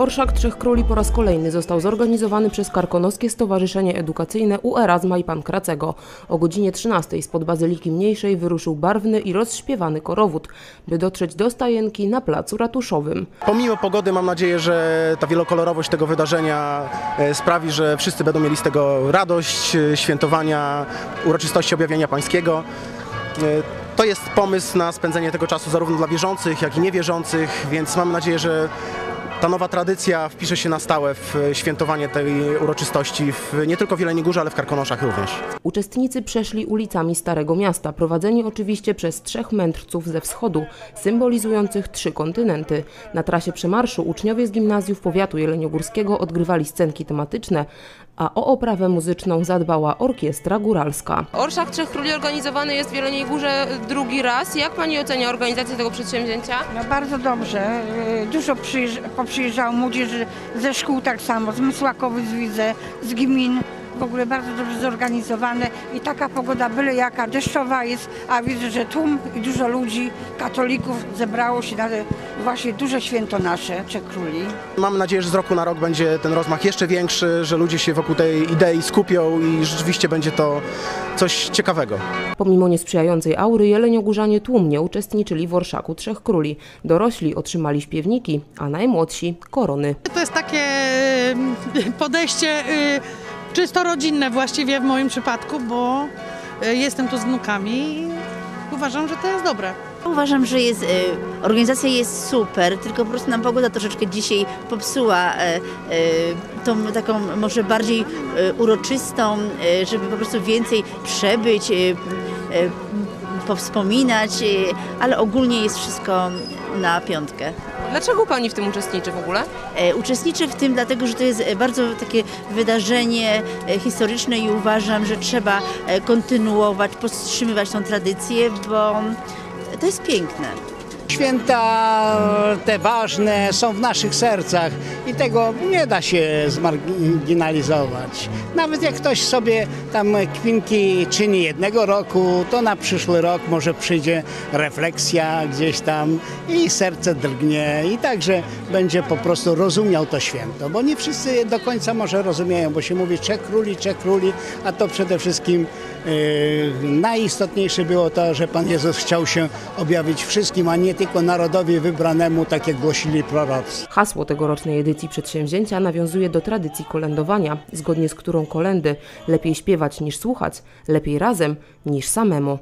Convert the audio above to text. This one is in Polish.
Orszak Trzech Króli po raz kolejny został zorganizowany przez Karkonoskie Stowarzyszenie Edukacyjne U Erasma i Pan Kracego. O godzinie 13 spod Bazyliki Mniejszej wyruszył barwny i rozśpiewany korowód, by dotrzeć do stajenki na placu ratuszowym. Pomimo pogody mam nadzieję, że ta wielokolorowość tego wydarzenia e, sprawi, że wszyscy będą mieli z tego radość, e, świętowania, uroczystości objawienia pańskiego. E, To jest pomysł na spędzenie tego czasu zarówno dla wierzących, jak i niewierzących, więc mam nadzieję, że ta nowa tradycja wpisze się na stałe w e, świętowanie tej uroczystości w, nie tylko w Jeleniej Górze, ale w Karkonoszach również. Uczestnicy przeszli ulicami Starego Miasta, prowadzeni oczywiście przez trzech mędrców ze wschodu, symbolizujących trzy kontynenty. Na trasie przemarszu uczniowie z gimnazjów powiatu jeleniogórskiego odgrywali scenki tematyczne, a o oprawę muzyczną zadbała orkiestra góralska. Orszak Trzech Króli organizowany jest w Jeleniej Górze drugi raz. Jak Pani ocenia organizację tego przedsięwzięcia? No bardzo dobrze. Y, Dużo przyjeżdż- poprzyjeżdżało młodzieży ze szkół tak samo, z Mysłakowic widzę, z gmin. W ogóle bardzo dobrze zorganizowane i taka pogoda byle jaka, deszczowa jest, a widzę, że tłum i dużo ludzi, katolików zebrało się na te właśnie duże święto nasze, Trzech Króli. Mam nadzieję, że z roku na rok będzie ten rozmach jeszcze większy, że ludzie się wokół tej idei skupią i rzeczywiście będzie to coś ciekawego. Pomimo niesprzyjającej aury, jeleniogórzanie tłumnie uczestniczyli w Orszaku Trzech Króli. Dorośli otrzymali śpiewniki, a najmłodsi korony. To jest takie podejście y, czysto rodzinne właściwie w moim przypadku, bo y, jestem tu z wnukami i uważam, że to jest dobre. Uważam, że jest, e, organizacja jest super, tylko po prostu nam pogoda troszeczkę dzisiaj popsuła e, e, tą taką może bardziej e, uroczystą, e, żeby po prostu więcej przebyć, e, e, powspominać, e, ale ogólnie jest wszystko na piątkę. Dlaczego Pani w tym uczestniczy w ogóle? E, Uczestniczę w tym dlatego, że to jest e, bardzo takie wydarzenie e, historyczne i uważam, że trzeba kontynuować, podtrzymywać tą tradycję, bo to jest piękne. Święta te ważne są w naszych sercach i tego nie da się zmarginalizować. Nawet jak ktoś sobie tam kpinki czyni jednego roku, to na przyszły rok może przyjdzie refleksja gdzieś tam i serce drgnie i także będzie po prostu rozumiał to święto, bo nie wszyscy do końca może rozumieją, bo się mówi Trzech Króli, Trzech Króli, a to przede wszystkim najistotniejsze było to, że Pan Jezus chciał się objawić wszystkim, a nie tylko narodowi wybranemu, tak jak głosili prorocy. Hasło tegorocznej edycji przedsięwzięcia nawiązuje do tradycji kolędowania, zgodnie z którą kolendy lepiej śpiewać niż słuchać, lepiej razem niż samemu.